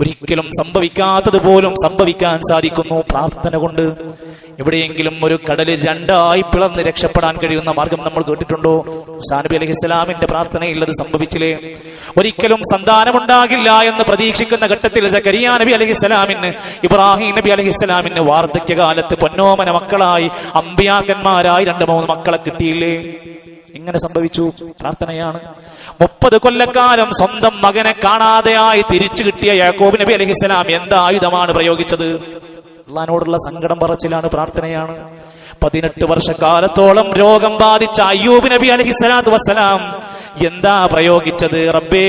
ഒരിക്കലും സംഭവിക്കാത്തത് പോലും സംഭവിക്കാൻ സാധിക്കുന്നു പ്രാർത്ഥന കൊണ്ട്. എവിടെയെങ്കിലും ഒരു കടൽ രണ്ടായി പിളർന്ന് രക്ഷപ്പെടാൻ കഴിയുന്ന മാർഗം നമ്മൾ കേട്ടിട്ടുണ്ടോ? സാനബി അലഹി ഇസ്ലാമിന്റെ പ്രാർത്ഥനയിൽ അത് സംഭവിച്ചില്ലേ? ഒരിക്കലും സന്താനമുണ്ടാകില്ല എന്ന് പ്രതീക്ഷിക്കുന്ന ഘട്ടത്തിൽ സക്കരിയ നബി അലഹി ഇസ്ലാമിന് ഇബ്രാഹിം നബി അലഹി ഇസ്ലാമിന് വാർദ്ധക്യകാലത്ത് പൊന്നോമന മക്കളായി അമ്പിയാക്കന്മാരായി രണ്ട് മൂന്ന് മക്കളെ കിട്ടിയില്ലേ? എങ്ങനെ സംഭവിച്ചു? പ്രാർത്ഥനയാണ്. മുപ്പത് കൊല്ലക്കാലം സ്വന്തം മകനെ കാണാതെയായി തിരിച്ചു കിട്ടിയ യാക്കോബ് നബി അലഹിസ്സലാം എന്താ ആയുധമാണ് പ്രയോഗിച്ചത്? അള്ളഹാനോടുള്ള സങ്കടം പറച്ചിലാണ് പ്രാർത്ഥനയാണ്. പതിനെട്ട് വർഷക്കാലത്തോളം രോഗം ബാധിച്ച അയ്യൂബ് നബി അലഹിസ്സലാത്തു വസ്സലാം എന്താ പ്രയോഗിച്ചത്? റബ്ബേ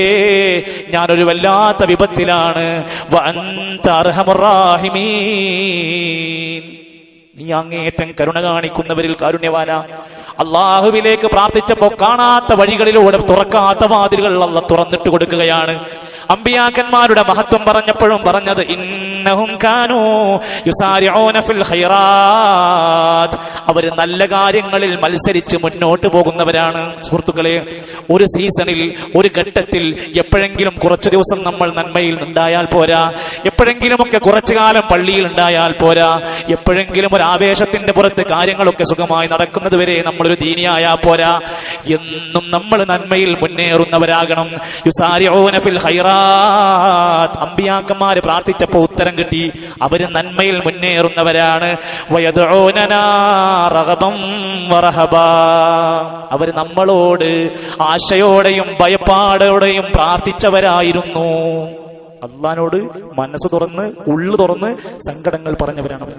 ഞാനൊരു വല്ലാത്ത വിപത്തിലാണ്. നീ അങ്ങേയറ്റം കരുണ കാണിക്കുന്നവരിൽ കാരുണ്യവാന. അള്ളാഹുവിലേക്ക് പ്രാർത്ഥിച്ചപ്പോ കാണാത്ത വഴികളിലൂടെ തുറക്കാത്ത വാതിലുകൾ അള്ള തുറന്നിട്ട് കൊടുക്കുകയാണ്. അമ്പിയാക്കന്മാരുടെ മഹത്വം പറഞ്ഞപ്പോഴും പറഞ്ഞത് ഇന്നഹും കാനൂ ഫിൽ ഖൈറാത്ത്. അവർ നല്ല കാര്യങ്ങളിൽ മത്സരിച്ച് മുന്നോട്ട് പോകുന്നവരാണ് സുഹൃത്തുക്കളെ. ഒരു സീസണിൽ ഒരു ഘട്ടത്തിൽ എപ്പോഴെങ്കിലും കുറച്ചു ദിവസം നമ്മൾ നന്മയിൽ ഉണ്ടായാൽ പോരാ. എപ്പോഴെങ്കിലുമൊക്കെ കുറച്ചു കാലം പള്ളിയിൽ ഉണ്ടായാൽ പോരാ. എപ്പോഴെങ്കിലും ഒരു ആവേശത്തിന്റെ പുറത്ത് കാര്യങ്ങളൊക്കെ സുഖമായി നടക്കുന്നത് വരെ നമ്മളൊരു ദീനിയായാ പോരാ. എന്നും നമ്മൾ നന്മയിൽ മുന്നേറുന്നവരാകണം. യുസാരി ഫിൽ ഖൈറാത്ത് അമ്പിയാക്കന്മാര് പ്രാർത്ഥിച്ചപ്പോ ഉത്തരം കിട്ടി. അവർ നന്മയിൽ മുന്നേറുന്നവരാണ്. അവർ നമ്മളോട് ആശയോടെയും ഭയപ്പാടോടെയും പ്രാർത്ഥിച്ചവരായിരുന്നു. അള്ളഹാനോട് മനസ്സ് തുറന്ന് ഉള്ളു തുറന്ന് സങ്കടങ്ങൾ പറഞ്ഞവരാണ് അവർ.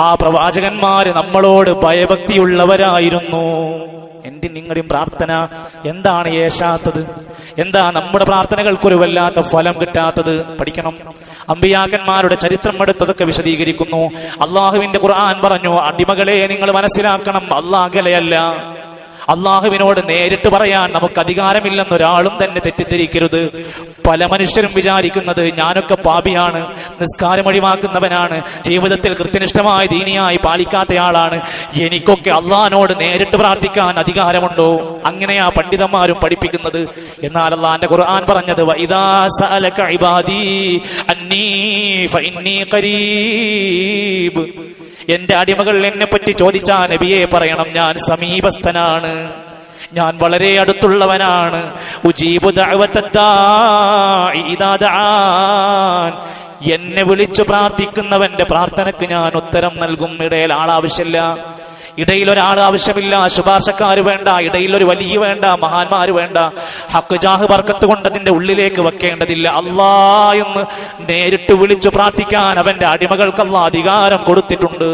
ആ പ്രവാചകന്മാര് നമ്മളോട് ഭയഭക്തിയുള്ളവരായിരുന്നു. എന്റെ നിങ്ങളുടെയും പ്രാർത്ഥന? എന്താണ് യേശാത്തത് എന്താ നമ്മുടെ പ്രാർത്ഥനകൾക്കൊരു വല്ലാത്ത ഫലം കിട്ടാത്തത്? പഠിക്കണം. അമ്പിയാക്കന്മാരുടെ ചരിത്രം എടുത്തതൊക്കെ വിശദീകരിക്കുന്നു. അള്ളാഹുവിന്റെ ഖുർആൻ പറഞ്ഞു അടിമകളെ നിങ്ങൾ മനസ്സിലാക്കണം അള്ളാഹലയല്ല അള്ളാഹുവിനോട് നേരിട്ട് പറയാൻ നമുക്ക് അധികാരമില്ലെന്ന് ഒരാളും തന്നെ തെറ്റിദ്ധരിക്കരുത്. പല മനുഷ്യരും വിചാരിക്കുന്നത് ഞാനൊക്കെ പാപിയാണ് നിസ്കാരം ഒഴിവാക്കുന്നവനാണ് ജീവിതത്തിൽ കൃത്യനിഷ്ഠമായ ദീനിയായി പാലിക്കാത്തയാളാണ് എനിക്കൊക്കെ അള്ളഹാനോട് നേരിട്ട് പ്രാർത്ഥിക്കാൻ അധികാരമുണ്ടോ? അങ്ങനെയാ പണ്ഡിതന്മാരും പഠിപ്പിക്കുന്നത്. എന്നാൽ അള്ളാന്റെ ഖുർആൻ പറഞ്ഞത് ഇബാദി അന്നീ ഫഇന്നീ ഖരീബ്. എന്റെ അടിമകൾ എന്നെ പറ്റി ചോദിച്ചാ നബിയെ പറയണം ഞാൻ സമീപസ്ഥനാണ്. ഞാൻ വളരെ അടുത്തുള്ളവനാണ്. എന്നെ വിളിച്ചു പ്രാർത്ഥിക്കുന്നവന്റെ പ്രാർത്ഥനയ്ക്ക് ഞാൻ ഉത്തരം നൽകും. ഇടയിൽ ആളാവശ്യമില്ല. ഇടയിൽ ഒരാൾ ആവശ്യമില്ല ശുപാർശക്കാർ വേണ്ട ഇടയിൽ ഒരു വലിയ വേണ്ട മഹാന്മാർ വേണ്ട. ഹക്ക് ജാഹ് ബർക്കത്ത് കൊണ്ട് അതിന്റെ ഉള്ളിലേക്ക് വെക്കേണ്ടതില്ല. അല്ലാ എന്ന് നേരിട്ട് വിളിച്ചു പ്രാർത്ഥിക്കാൻ അവന്റെ അടിമകൾക്ക് അല്ലാ അധികാരം കൊടുത്തിട്ടുണ്ട്.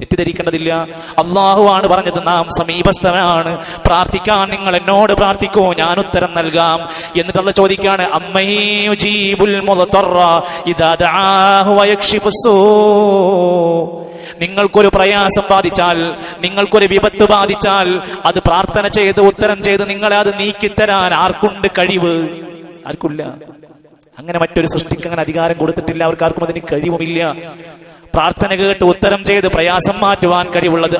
തെറ്റിദ്ധരിക്കേണ്ടതില്ല. അള്ളാഹുവാണ് പറഞ്ഞത് നാം സമീപസ്ഥനാണ് പ്രാർത്ഥിക്കാൻ നിങ്ങൾ എന്നോട് പ്രാർത്ഥിക്കൂ ഞാൻ ഉത്തരം നൽകാം. എന്നിട്ട് അള്ള ചോദിക്കാണ് നിങ്ങൾക്കൊരു പ്രയാസം ബാധിച്ചാൽ നിങ്ങൾക്കൊരു വിപത്ത് ബാധിച്ചാൽ അത് പ്രാർത്ഥന ചെയ്ത് ഉത്തരം ചെയ്ത് നിങ്ങളെ അത് നീക്കിത്തരാൻ ആർക്കുണ്ട് കഴിവ്? ആർക്കില്ല അങ്ങനെ മറ്റൊരു സൃഷ്ടിക്ക് അങ്ങനെ അധികാരം കൊടുത്തിട്ടില്ല അവർക്ക് ആർക്കും അതിന് കഴിവുമില്ല. പ്രാർത്ഥന കേട്ട് ഉത്തരം ചെയ്ത് പ്രയാസം മാറ്റുവാൻ കഴിവുള്ളത്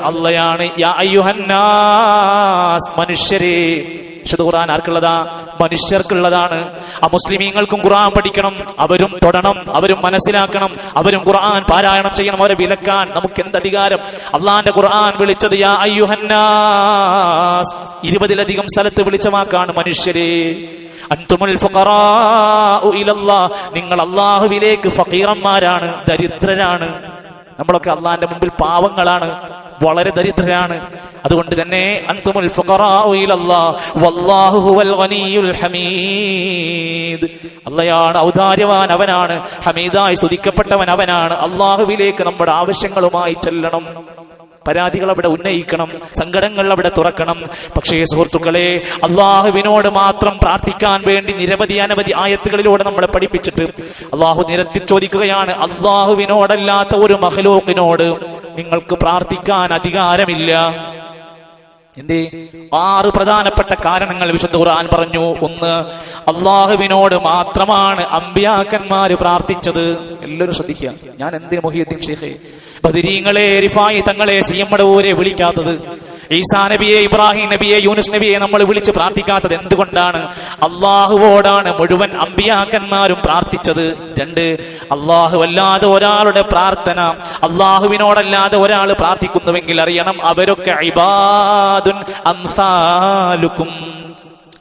അയ്യുഹന്നാസ് മനുഷ്യരെ. വിശുദ്ധ ഖുർആൻ ആർക്കുള്ളതാ? മനുഷ്യർക്കുള്ളതാണ്. ആ മുസ്ലിമീങ്ങൾക്കും ഖുർആൻ പഠിക്കണം. അവരും തൊടണം. അവരും മനസ്സിലാക്കണം. അവരും ഖുർആൻ പാരായണം ചെയ്യണം. അവരെ വിലക്കാൻ നമുക്ക് എന്ത് അധികാരം? അള്ളാന്റെ ഖുർആൻ വിളിച്ചത് യാ അയ്യുഹന്നാസ്. ഇരുപതിലധികം സ്ഥലത്ത് വിളിച്ച വാക്കാണ് മനുഷ്യരെ. ഇലല്ലാഹ്. നിങ്ങൾ അള്ളാഹുവിലേക്ക് ഫക്കീറന്മാരാണ് ദരിദ്രരാണ്. നമ്മളൊക്കെ അള്ളാഹിന്റെ മുമ്പിൽ പാവങ്ങളാണ് വളരെ ദരിദ്രരാണ്. അതുകൊണ്ട് തന്നെ അന്തുമുൽ ഹമീദ്. അള്ളയാണ് ഔദാര്യവാൻ അവനാണ് ഹമീദായി സ്തുതിക്കപ്പെട്ടവൻ അവനാണ്. അള്ളാഹുവിലേക്ക് നമ്മുടെ ആവശ്യങ്ങളുമായി ചെല്ലണം. പരാതികൾ അവിടെ ഉന്നയിക്കണം സങ്കടങ്ങൾ അവിടെ തുറക്കണം. പക്ഷേ സുഹൃത്തുക്കളെ അള്ളാഹുവിനോട് മാത്രം പ്രാർത്ഥിക്കാൻ വേണ്ടി നിരവധി അനവധി ആയത്തുകളിലൂടെ നമ്മളെ പഠിപ്പിച്ചിട്ട് അള്ളാഹു നിരത്തി ചോദിക്കുകയാണ് അള്ളാഹുവിനോടല്ലാത്ത ഒരു മഹലോക്കിനോട് നിങ്ങൾക്ക് പ്രാർത്ഥിക്കാൻ അധികാരമില്ല. എന്തേ? ആറ് പ്രധാനപ്പെട്ട കാരണങ്ങൾ വിശുദ്ധ ഖുർആൻ പറഞ്ഞു. ഒന്ന് അള്ളാഹുവിനോട് മാത്രമാണ് അമ്പിയാക്കന്മാര് പ്രാർത്ഥിച്ചത്. എല്ലാവരും ശ്രദ്ധിക്കുക. ഞാൻ എന്തിനു മൊഹിയത്തിൻ ഷേഖെ ബദിരീങ്ങളെ റിഫായി തങ്ങളെ സി എം മടവൂരെ വിളിക്കാത്തത്. ഈസാ നബിയെ ഇബ്രാഹിം നബിയെ യൂനുസ് നബിയെ നമ്മൾ വിളിച്ച് പ്രാർത്ഥിക്കാത്തത് എന്തുകൊണ്ടാണ്? അള്ളാഹുവോടാണ് മുഴുവൻ അമ്പിയാക്കന്മാരും പ്രാർത്ഥിച്ചത്. രണ്ട് അള്ളാഹു അല്ലാതെ ഒരാളുടെ പ്രാർത്ഥന അള്ളാഹുവിനോടല്ലാതെ ഒരാൾ പ്രാർത്ഥിക്കുന്നുവെങ്കിൽ അറിയണം അവരൊക്കെ ഇബാദുൻ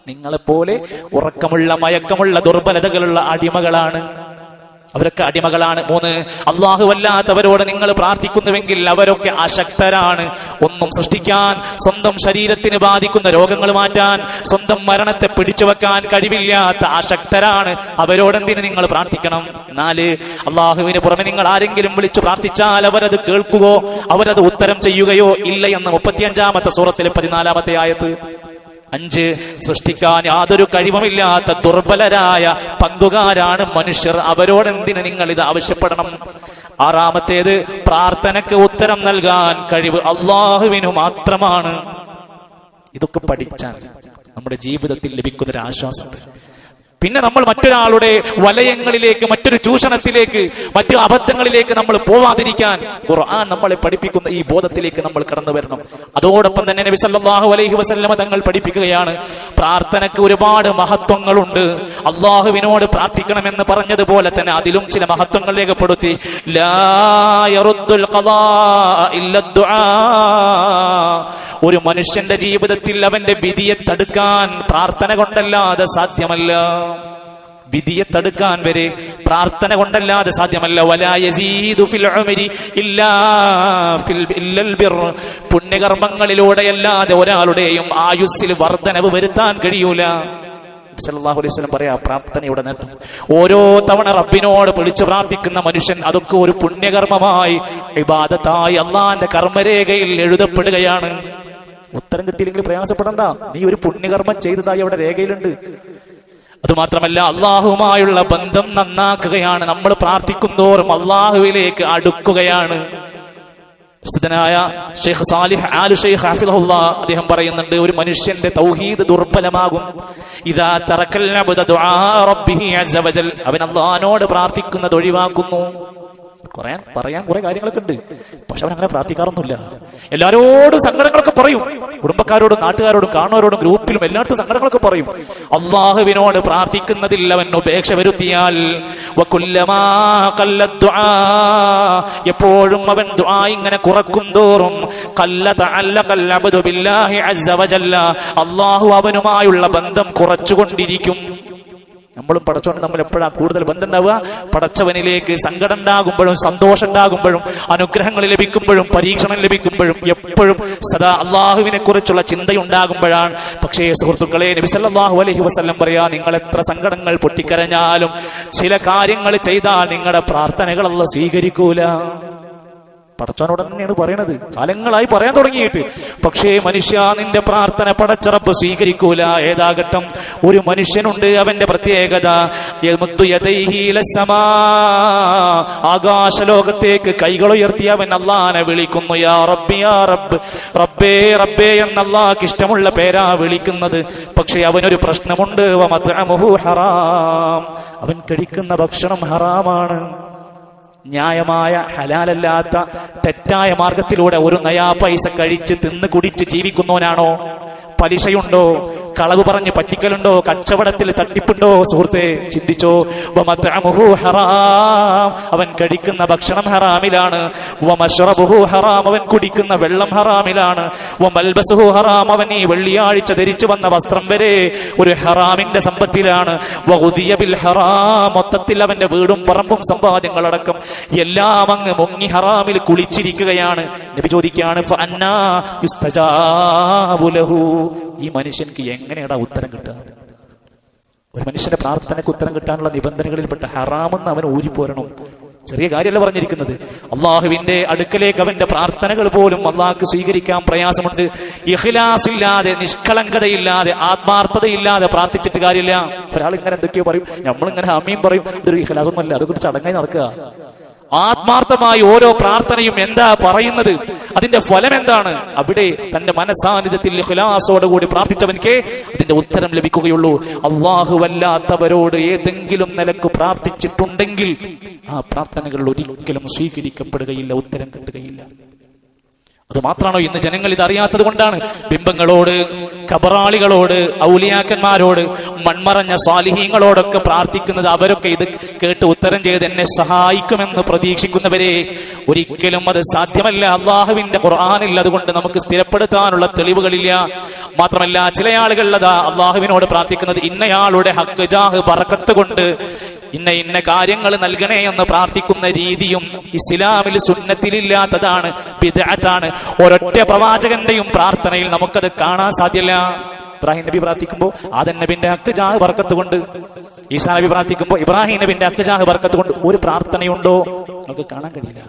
നിങ്ങളെപ്പോലെ ഉറക്കമുള്ള മയക്കമുള്ള ദുർബലതകളുള്ള അടിമകളാണ്. അവരൊക്കെ അടിമകളാണ്. മൂന്ന് അള്ളാഹു അല്ലാത്തവരോട് നിങ്ങൾ പ്രാർത്ഥിക്കുന്നുവെങ്കിൽ അവരൊക്കെ അശക്തരാണ്. ഒന്നും സൃഷ്ടിക്കാൻ സ്വന്തം ശരീരത്തിന് ബാധിക്കുന്ന രോഗങ്ങൾ മാറ്റാൻ സ്വന്തം മരണത്തെ പിടിച്ചു വെക്കാൻ കഴിവില്ലാത്ത അശക്തരാണ്. അവരോടെന്തിന് നിങ്ങൾ പ്രാർത്ഥിക്കണം? നാല് അള്ളാഹുവിന് പുറമെ നിങ്ങൾ ആരെങ്കിലും വിളിച്ചു പ്രാർത്ഥിച്ചാൽ അവരത് കേൾക്കുകയോ അവരത് ഉത്തരം ചെയ്യുകയോ ഇല്ല എന്ന് മുപ്പത്തിയഞ്ചാമത്തെ സൂറത്തിലെ പതിനാലാമത്തെ ആയത്ത്. അഞ്ച് സൃഷ്ടിക്കാൻ യാതൊരു കഴിവുമില്ലാത്ത ദുർബലരായ പങ്കുകാരാണ് മനുഷ്യർ. അവരോടെന്തിന് നിങ്ങൾ ഇത് ആവശ്യപ്പെടണം? ആറാമത്തേത് പ്രാർത്ഥനയ്ക്ക് ഉത്തരം നൽകാൻ കഴിവ് അള്ളാഹുവിനു മാത്രമാണ്. ഇതൊക്കെ പഠിച്ചാൽ നമ്മുടെ ജീവിതത്തിൽ ലഭിക്കുന്നൊരു ആശ്വാസമുണ്ട് പിന്നെ നമ്മൾ മറ്റൊരാളുടെ വലയങ്ങളിലേക്ക് മറ്റൊരു ചൂഷണത്തിലേക്ക് മറ്റു അബദ്ധങ്ങളിലേക്ക് നമ്മൾ പോവാതിരിക്കാൻ ഖുർആൻ നമ്മളെ പഠിപ്പിക്കുന്ന ഈ ബോധത്തിലേക്ക് നമ്മൾ കടന്നു വരണം. അതോടൊപ്പം തന്നെ നബി സല്ലല്ലാഹു അലൈഹി വസല്ലമ തങ്ങൾ പഠിപ്പിക്കുകയാണ് പ്രാർത്ഥനയ്ക്ക് ഒരുപാട് മഹത്വങ്ങളുണ്ട്. അള്ളാഹുവിനോട് പ്രാർത്ഥിക്കണമെന്ന് പറഞ്ഞതുപോലെ തന്നെ അതിലും ചില മഹത്വങ്ങൾ രേഖപ്പെടുത്തി ലാ ഒരു മനുഷ്യന്റെ ജീവിതത്തിൽ അവന്റെ വിധിയെ തടുക്കാൻ പ്രാർത്ഥന കൊണ്ടല്ലാതെ സാധ്യമല്ല. വിധിയെ തടുക്കാൻ വരെ പ്രാർത്ഥന കൊണ്ടല്ലാതെ സാധ്യമല്ല. പുണ്യകർമ്മങ്ങളിലൂടെയല്ലാതെ ഒരാളുടെയും ആയുസ്സിൽ വർധനവ് വരുത്താൻ കഴിയൂല. അലൈഹി പറയാ പ്രാർത്ഥനയുടെ നേട്ടം. ഓരോ തവണ റബ്ബിനോട് വിളിച്ചു പ്രാർത്ഥിക്കുന്ന മനുഷ്യൻ അതൊക്കെ ഒരു പുണ്യകർമ്മമായി വിവാദത്തായി അള്ളാന്റെ കർമ്മരേഖയിൽ എഴുതപ്പെടുകയാണ്. ഉത്തരം കിട്ടിയില്ലെങ്കിൽ പ്രയാസപ്പെടണ്ട. നീ ഒരു പുണ്യകർമ്മം ചെയ്തതായി അവിടെ രേഖയിലുണ്ട്. അതുമാത്രമല്ല അള്ളാഹുമായുള്ള ബന്ധം നന്നാക്കുകയാണ്. നമ്മൾ പ്രാർത്ഥിക്കുന്തോറും അള്ളാഹുവിലേക്ക് അടുക്കുകയാണ്. പ്രസിദ്ധനായ ഷെയ്ഖ് സാലിഹ് ആലു ഷെയ്ഖ് ഹാഫിദുള്ള അദ്ദേഹം പറയുന്നുണ്ട് ഒരു മനുഷ്യന്റെ തൗഹീദ് ദുർബലമാകും. ഇതാ തറക്കൽ അവൻ അള്ളഹാനോട് പ്രാർത്ഥിക്കുന്നത് ഒഴിവാക്കുന്നു. പറയാൻ പറയാൻ കുറെ കാര്യങ്ങളൊക്കെ ഉണ്ട്. പക്ഷെ അവൻ അങ്ങനെ പ്രാർത്ഥിക്കാറൊന്നുമില്ല. എല്ലാരോടും സങ്കടങ്ങളൊക്കെ പറയും. കുടുംബക്കാരോടും നാട്ടുകാരോടും കാണുന്നവരോടും ഗ്രൂപ്പിലും എല്ലായിടത്തും സങ്കടങ്ങളൊക്കെ പറയും. അള്ളാഹുവിനോട് പ്രാർത്ഥിക്കുന്നതിൽ അവൻ ഉപേക്ഷ വരുത്തിയാൽ എപ്പോഴും അവൻ ഇങ്ങനെ കുറക്കും തോറും അള്ളാഹു അവനുമായുള്ള ബന്ധം കുറച്ചുകൊണ്ടിരിക്കും. നമ്മളും പടച്ചോണ്ട് നമ്മൾ എപ്പോഴാണ് കൂടുതൽ ബന്ധം ഉണ്ടാവുക പടച്ചവനിലേക്ക് സങ്കടം ഉണ്ടാകുമ്പോഴും സന്തോഷം ഉണ്ടാകുമ്പോഴും അനുഗ്രഹങ്ങൾ ലഭിക്കുമ്പോഴും പരീക്ഷണം ലഭിക്കുമ്പോഴും എപ്പോഴും സദാ അള്ളാഹുവിനെ കുറിച്ചുള്ള ചിന്തയുണ്ടാകുമ്പോഴാണ് പക്ഷേ സുഹൃത്തുക്കളെ നബിസല്ലാഹു അലൈഹി വസല്ലം പറയാ നിങ്ങൾ എത്ര സങ്കടങ്ങൾ പൊട്ടിക്കരഞ്ഞാലും ചില കാര്യങ്ങൾ ചെയ്താൽ നിങ്ങളുടെ പ്രാർത്ഥനകളല്ല സ്വീകരിക്കൂല. പടച്ചവനോട് തന്നെയാണ് പറയണത്. കാലങ്ങളായി പറയാൻ തുടങ്ങിയിട്ട്. പക്ഷേ മനുഷ്യ നിന്റെ പ്രാർത്ഥന പടച്ചറപ്പ് സ്വീകരിക്കൂല. ഏതാകട്ടം ഒരു മനുഷ്യനുണ്ട് അവന്റെ പ്രത്യേകത. ആകാശലോകത്തേക്ക് കൈകൾ ഉയർത്തി അവൻ അള്ളാനെ വിളിക്കുന്നു യാ റബ്ബി യാ റബ്ബ്. റബ്ബേ റബ്ബേ എന്ന അള്ളാഹ്ക്ക് ഇഷ്ടമുള്ള പേരാ വിളിക്കുന്നത്. പക്ഷെ അവനൊരു പ്രശ്നമുണ്ട് ഹറാം. അവൻ കഴിക്കുന്ന ഭക്ഷണം ഹറാമാണ്. ന്യായമായ ഹലാലല്ലാത്ത തെറ്റായ മാർഗത്തിലൂടെ ഒരു നയാ പൈസ കഴിച്ച് തിന്ന് കുടിച്ച് ജീവിക്കുന്നവനാണോ? പലിശയുണ്ടോ? കളവ് പറഞ്ഞ് പറ്റിക്കലുണ്ടോ? കച്ചവടത്തിൽ തട്ടിപ്പുണ്ടോ? സുഹൃത്തെ ചിന്തിച്ചോ? അവൻ കഴിക്കുന്ന ഭക്ഷണം ഹറാമിലാണ്. ഹറാം. അവൻ കുടിക്കുന്ന വെള്ളം ഹറാമിലാണ്. ഹറാം. അവൻ ഈ വെള്ളിയാഴ്ച ധരിച്ചു വന്ന വസ്ത്രം വരെ ഒരു ഹറാമിന്റെ സമ്പത്തിലാണ്. ഹറാം. മൊത്തത്തിൽ അവന്റെ വീടും പറമ്പും സമ്പാദ്യങ്ങളടക്കം എല്ലാം അങ്ങ് മുങ്ങി ഹറാമിൽ കുളിച്ചിരിക്കുകയാണ്. നബി ചോദിക്കുകയാണ്. ഈ മനുഷ്യൻക്ക് എങ്ങനെയാടാ ഉത്തരം കിട്ടുക? ഒരു മനുഷ്യന്റെ പ്രാർത്ഥനയ്ക്ക് ഉത്തരം കിട്ടാനുള്ള നിബന്ധനകളിൽപ്പെട്ട ഹറാമെന്ന് അവൻ ഊരിപ്പോരണം. ചെറിയ കാര്യമല്ല പറഞ്ഞിരിക്കുന്നത്. അള്ളാഹുവിന്റെ അടുക്കലേക്ക് അവന്റെ പ്രാർത്ഥനകൾ പോലും അള്ളാഹ്ക്ക് സ്വീകരിക്കാൻ പ്രയാസമുണ്ട്. ഇഖ്ലാസ് ഇല്ലാതെ നിഷ്കളങ്കതയില്ലാതെ ആത്മാർത്ഥതയില്ലാതെ പ്രാർത്ഥിച്ചിട്ട് കാര്യമില്ല. ഒരാൾ ഇങ്ങനെ എന്തൊക്കെയോ പറയും നമ്മളിങ്ങനെ അമ്മയും പറയും. ഇതൊരു ഇഖ്ലാസ് ഒന്നുമല്ല അതൊക്കെ ചടങ്ങായി നടക്കുക. ആത്മാർത്ഥമായി ഓരോ പ്രാർത്ഥനയും എന്താ പറയുന്നത്? അതിന്റെ ഫലം എന്താണ്? അവിടെ തന്റെ മനസാന്നിധ്യത്തിൽ ഖുലാസോടുകൂടി പ്രാർത്ഥിച്ചവൻക്ക് അതിന്റെ ഉത്തരം ലഭിക്കുകയുള്ളൂ. അള്ളാഹുവല്ലാത്തവരോട് ഏതെങ്കിലും നിലയ്ക്ക് പ്രാർത്ഥിച്ചിട്ടുണ്ടെങ്കിൽ ആ പ്രാർത്ഥനകൾ ഒരിക്കലും സ്വീകരിക്കപ്പെടുകയില്ല ഉത്തരം കിട്ടുകയില്ല. അത് മാത്രമാണോ ഇന്ന് ജനങ്ങൾ ഇത് അറിയാത്തത് കൊണ്ടാണ്? ബിംബങ്ങളോട് കബറാളികളോട് ഔലിയാക്കന്മാരോട് മൺമറഞ്ഞ സ്വാലിഹീങ്ങളോടൊക്കെ പ്രാർത്ഥിക്കുന്നത് അവരൊക്കെ ഇത് കേട്ട് ഉത്തരം ചെയ്ത് എന്നെ സഹായിക്കുമെന്ന് പ്രതീക്ഷിക്കുന്നവരെ ഒരിക്കലും അത് സാധ്യമല്ല. അള്ളാഹുവിന്റെ ഖുർആാനിൽ അതുകൊണ്ട് നമുക്ക് സ്ഥിരപ്പെടുത്താനുള്ള തെളിവുകളില്ല. മാത്രമല്ല ചില ആളുകൾ അതാ അള്ളാഹുവിനോട് പ്രാർത്ഥിക്കുന്നത് ഇന്നയാളുടെ ഹക്ക് ജാഹ് പറക്കത്ത് കൊണ്ട് ഇന്ന ഇന്ന കാര്യങ്ങൾ നൽകണേ എന്ന് പ്രാർത്ഥിക്കുന്ന രീതിയും ഇസ്ലാമിൽ സുന്നത്തിലില്ലാത്തതാണ് ബിദ്അത്താണ്. ഒരൊറ്റ പ്രവാചകന്റെയും പ്രാർത്ഥനയിൽ നമുക്കത് കാണാൻ സാധ്യല്ല. ഇബ്രാഹിം നബി പ്രാർത്ഥിക്കുമ്പോൾ ആദൻ നബിന്റെ അക്ക് ജാഹ് ബർക്കത്ത് കൊണ്ട് ഈസാ നബി പ്രാർത്ഥിക്കുമ്പോൾ ഇബ്രാഹിം നബിന്റെ അക്ക് ജാഹ് ബർക്കത്ത് കൊണ്ട് ഒരു പ്രാർത്ഥനയുണ്ടോ? നമുക്ക് കാണാൻ കഴിയില്ല.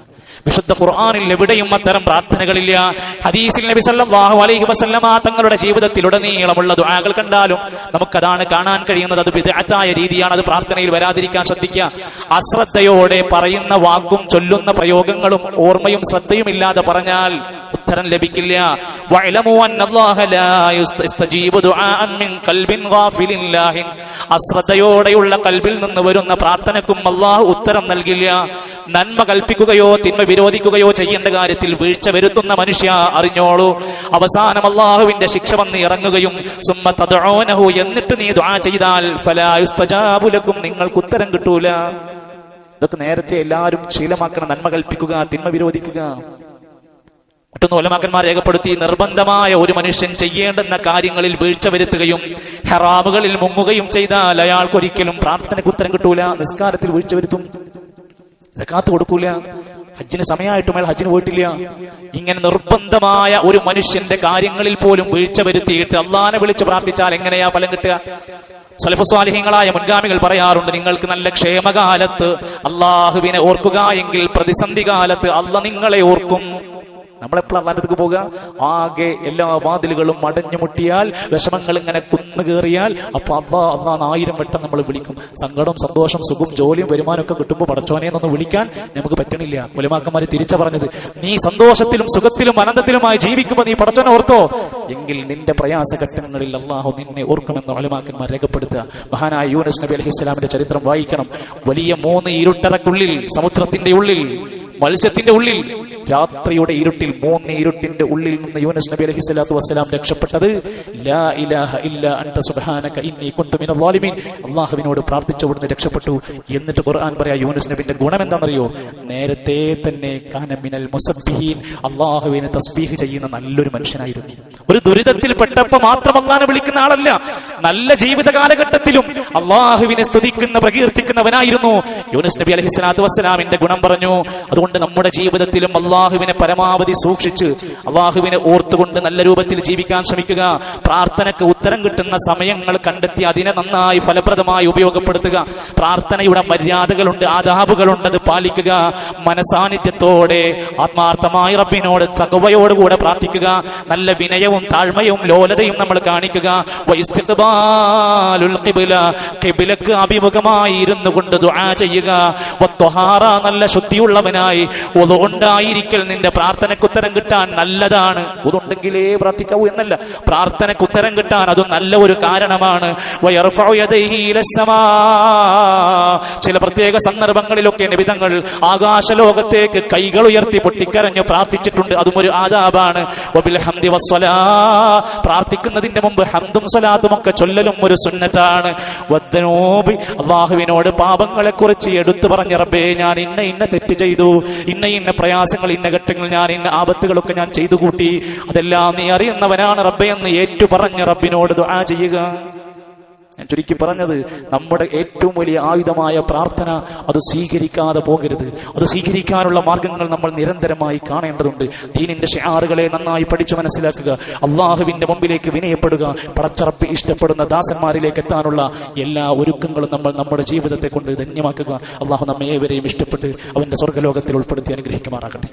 വിശുദ്ധ ഖുർആാനിൽ എവിടെയും അത്തരം പ്രാർത്ഥനകളില്ല. ഹദീസിൽ നബി സല്ലല്ലാഹു അലൈഹി വസല്ലമ തങ്ങളുടെ ജീവിതത്തിലുടനീളമുള്ള ദുആകൾ കണ്ടാലും നമുക്കതാണ് കാണാൻ കഴിയുന്നത്. അത് വിദഗ്ധായ രീതിയാണ്. അത് പ്രാർത്ഥനയിൽ വരാതിരിക്കാൻ ശ്രദ്ധിക്കുക. അശ്രദ്ധയോടെ പറയുന്ന വാക്കും ചൊല്ലുന്ന പ്രയോഗങ്ങളും ഓർമ്മയും ശ്രദ്ധയും ഇല്ലാതെ പറഞ്ഞാൽ ഉത്തരം ലഭിക്കില്ല. അശ്രദ്ധയോടെയുള്ള കൽബിൽ നിന്ന് വരുന്ന പ്രാർത്ഥനക്കും അള്ളാഹു ഉത്തരം നൽകില്ല. നന്മ കൽപ്പിക്കുകയോ തിന്മ വിരോധിക്കുകയോ ചെയ്യേണ്ട കാര്യത്തിൽ വീഴ്ച വരുത്തുന്ന മനുഷ്യ അറിഞ്ഞോളൂ. അവസാനം അള്ളാഹുവിന്റെ ശിക്ഷ വന്ന് ഇറങ്ങുകയും സുമ്മ തദ്ഉനഹു എന്നിട്ട് നീ ദ്വാ ചെയ്താൽ ഫലാ യുസ്തജാബു ലക്കും നിങ്ങൾക്ക് ഉത്തരം കിട്ടൂല. ഇതൊക്കെ നേരത്തെ എല്ലാവരും ശീലമാക്കണം നന്മ കൽപ്പിക്കുക തിന്മ വിരോധിക്കുക. മറ്റൊന്ന് ഒലമാക്കന്മാർ രേഖപ്പെടുത്തി നിർബന്ധമായ ഒരു മനുഷ്യൻ ചെയ്യേണ്ടുന്ന കാര്യങ്ങളിൽ വീഴ്ച വരുത്തുകയും ഹെറാബുകളിൽ മുങ്ങുകയും ചെയ്താൽ അയാൾക്ക് ഒരിക്കലും പ്രാർത്ഥനയ്ക്ക് ഉത്തരം കിട്ടൂല നിസ്കാരത്തിൽ വീഴ്ച വരുത്തും. സക്കാത്ത് കൊടുക്കൂല ഹജ്ജിന് സമയമായിട്ടും അയാൾ ഹജ്ജിന് പോയിട്ടില്ല. ഇങ്ങനെ നിർബന്ധമായ ഒരു മനുഷ്യന്റെ കാര്യങ്ങളിൽ പോലും വീഴ്ച വരുത്തിയിട്ട് അള്ളാനെ വിളിച്ച് പ്രാർത്ഥിച്ചാൽ എങ്ങനെയാ ഫലം കിട്ടുക? സലഫസ്വാലിഹ്യങ്ങളായ മുൻഗാമികൾ പറയാറുണ്ട് നിങ്ങൾക്ക് നല്ല ക്ഷേമകാലത്ത് അള്ളാഹുവിനെ ഓർക്കുക എങ്കിൽ പ്രതിസന്ധി കാലത്ത് അള്ള നിങ്ങളെ ഓർക്കും. നമ്മളെപ്പോഴാണ് അല്ലാത്തത് പോവുക? ആകെ എല്ലാ വാതിലുകളും അടഞ്ഞു മുട്ടിയാൽ വിഷമങ്ങൾ ഇങ്ങനെ കുന്നു കയറിയാൽ അപ്പൊ അള്ളാ അള്ളാന്ന് ആയിരം വട്ടം നമ്മൾ വിളിക്കും. സങ്കടം സന്തോഷം സുഖം ജോലിയും വരുമാനം ഒക്കെ കിട്ടുമ്പോൾ പടച്ചോനെ എന്നൊന്ന് വിളിക്കാൻ നമുക്ക് പറ്റണില്ല. മുലമാക്കന്മാര് തിരിച്ചു പറഞ്ഞത് നീ സന്തോഷത്തിലും സുഖത്തിലും അനന്തത്തിലുമായി ജീവിക്കുമ്പോൾ നീ പടച്ചോനെ ഓർത്തോ? എങ്കിൽ നിന്റെ പ്രയാസഘട്ടങ്ങളിൽ അള്ളാഹു നിന്നെ ഓർക്കുമെന്ന് മുലമാക്കന്മാർ രേഖപ്പെടുത്തുക. മഹാനായ യൂനസ് നബി അലഹി ഇസ്ലാമിന്റെ ചരിത്രം വായിക്കണം. വലിയ മൂന്ന് ഇരുട്ടറക്കുള്ളിൽ സമുദ്രത്തിന്റെ ഉള്ളിൽ മത്സ്യത്തിന്റെ ഉള്ളിൽ രാത്രിയുടെ ഇരുട്ടിൽ മൂന്ന് ഇരുട്ടിന്റെ ഉള്ളിൽ നിന്ന് യൂനസ് നബി അലഹി സ്വലാത്തു വസ്സലാം രക്ഷപ്പെട്ടത് അല്ലാഹുവിനോട് പ്രാർത്ഥിച്ചു അവിടുന്ന് രക്ഷപ്പെട്ടു. എന്നിട്ട് ഖുർആൻ പറയാ യൂനസ് നബിന്റെ ഗുണം എന്താണെന്നറിയോ? നേരത്തെ തന്നെ കാന മിനൽ മുസബ്ബിഹീൻ. അല്ലാഹുവിനെ തസ്ബീഹ് ചെയ്യുന്ന നല്ലൊരു മനുഷ്യനായിരുന്നു. ഒരു ദുരിതത്തിൽ പെട്ടപ്പോ മാത്രം അള്ളാനെ വിളിക്കുന്ന ആളല്ല. നല്ല ജീവിത കാലഘട്ടത്തിലും അള്ളാഹുവിനെ സ്തുതിക്കുന്ന പ്രകീർത്തിക്കുന്നവനായിരുന്നു യൂനസ് നബി അലഹി സ്വലാത്തു വസ്സലാമിന്റെ ഗുണം പറഞ്ഞു. അതുകൊണ്ട് നമ്മുടെ ജീവിതത്തിലും അള്ളാഹുവിനെ പരമാവധി സൂക്ഷിച്ച് അള്ളാഹുവിനെ ഓർത്തുകൊണ്ട് നല്ല രൂപത്തിൽ ജീവിക്കാൻ ശ്രമിക്കുക. പ്രാർത്ഥനയ്ക്ക് ഉത്തരം കിട്ടുന്ന സമയങ്ങൾ കണ്ടെത്തി അതിനെ നന്നായി ഫലപ്രദമായി ഉപയോഗപ്പെടുത്തുക. പ്രാർത്ഥനയുടെ മര്യാദകളുണ്ട് ആദാബുകളുണ്ട് അത് പാലിക്കുക. മനസാന്നിധ്യത്തോടെ ആത്മാർത്ഥമായി റബ്ബിനോട് തകവയോടുകൂടെ പ്രാർത്ഥിക്കുക. നല്ല വിനയവും താഴ്മയും ലോലതയും നമ്മൾ കാണിക്കുക. അഭിമുഖമായി ഇരുന്നു കൊണ്ട് ദുആ ചെയ്യുക. നല്ല ശുദ്ധിയുള്ളവനായി ഉതുണ്ടായിരിക്കൽ നിന്റെ പ്രാർത്ഥനയ്ക്ക് ഉത്തരം കിട്ടാൻ നല്ലതാണ്. ഉതുണ്ടെങ്കിലേ പ്രാർത്ഥിക്കാവൂ എന്നല്ല. പ്രാർത്ഥനയ്ക്ക് ഉത്തരം കിട്ടാൻ അത് നല്ല ഒരു കാരണമാണ്. ചില പ്രത്യേക സന്ദർഭങ്ങളിലൊക്കെ നിബിതങ്ങൾ ആകാശലോകത്തേക്ക് കൈകൾ ഉയർത്തി പൊട്ടിക്കരഞ്ഞ് പ്രാർത്ഥിച്ചിട്ടുണ്ട്. അതും ഒരു ആദാബാണ്. പ്രാർത്ഥിക്കുന്നതിന്റെ മുമ്പ് ഹംദും സ്വലാത്തും ഒക്കെ ചൊല്ലലും ഒരു സുന്നത്താണ്. അള്ളാഹുവിനോട് പാപങ്ങളെ കുറിച്ച് എടുത്തു പറഞ്ഞ റബ്ബേ ഞാൻ ഇന്ന ഇന്ന തെറ്റ് ചെയ്തു. ഇന്ന ഇന്ന പ്രയാസങ്ങൾ ഇന്ന ഘട്ടങ്ങൾ ഞാൻ ഇന്ന ആപത്തുകളൊക്കെ ഞാൻ ചെയ്തു കൂട്ടി അതെല്ലാം നീ അറിയുന്നവനാണ് റബ്ബെ എന്ന് ഏറ്റു പറഞ്ഞ് റബ്ബിനോട് ദുആ ചെയ്യുക. ഞാൻ ചുരുക്കി പറഞ്ഞത് നമ്മുടെ ഏറ്റവും വലിയ ആയുധമായ പ്രാർത്ഥന അത് സ്വീകരിക്കാതെ പോകരുത്. അത് സ്വീകരിക്കാനുള്ള മാർഗങ്ങൾ നമ്മൾ നിരന്തരമായി കാണേണ്ടതുണ്ട്. ദീനിന്റെ ഷെയാറുകളെ നന്നായി പഠിച്ചു മനസ്സിലാക്കുക. അള്ളാഹുവിന്റെ മുമ്പിലേക്ക് വിനയപ്പെടുക. പടച്ചറപ്പ് ഇഷ്ടപ്പെടുന്ന ദാസന്മാരിലേക്ക് എത്താനുള്ള എല്ലാ ഒരുക്കങ്ങളും നമ്മൾ നമ്മുടെ ജീവിതത്തെ കൊണ്ട് ധന്യമാക്കുക. അള്ളാഹു നമ്മേവരെയും ഇഷ്ടപ്പെട്ട് അവന്റെ സ്വർഗലോകത്തിൽ ഉൾപ്പെടുത്തി അനുഗ്രഹിക്കുമാറാകട്ടെ.